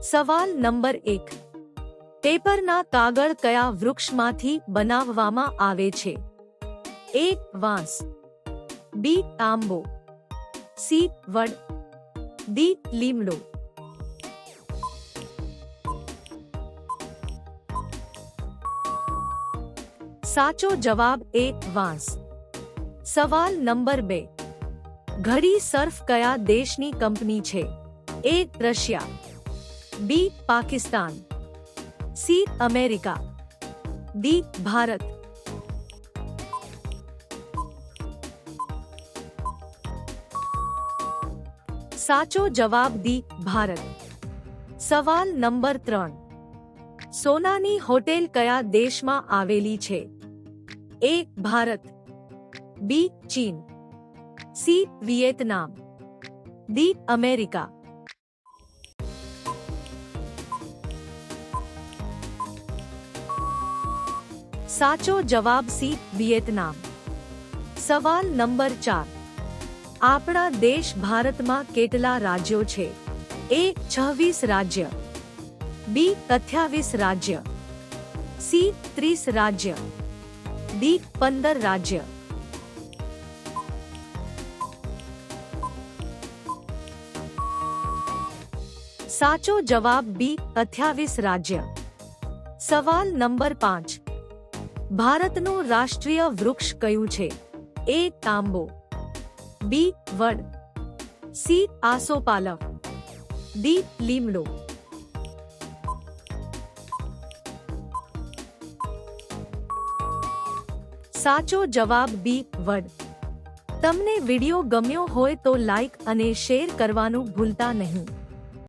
સવાલ નંબર એક પેપરના કાગળ કયા વૃક્ષમાંથી બનાવવામાં આવે છે એ વાંસ બી આંબો સી વડ ડી લીમડો સાચો જવાબ એ વાંસ સવાલ નંબર બે ઘડી સર્ફ કયા દેશની કંપની છે A Russia B Pakistan C America D Bharat સાચો જવાબ ડી ભારત સવાલ નંબર ત્રણ સોનાની હોટેલ કયા દેશમાં આવેલી છે એ ભારત બી ચીન સી વિયેતનામ ડી અમેરિકા સાચો જવાબ સી વિયેતનામ સવાલ નંબર ચાર આપણા દેશ ભારતમાં કેટલા રાજ્યો છે એ છવ્વીસ રાજ્ય બી અઠ્યાવીસ રાજ્ય સી ત્રીસ રાજ્ય ડી પંદર રાજ્ય સાચો જવાબ બી અઠ્યાવીસ રાજ્ય સવાલ નંબર પાંચ ભારતનું રાષ્ટ્રીય વૃક્ષ કયું છે? એ તાંબો, બી વડ, સી આસોપાલવ ડી લીમડો. સાચો જવાબ બી વડ. તમને વિડિયો ગમ્યો હોય તો લાઈક અને શેર કરવાનું ભૂલતા નહીં.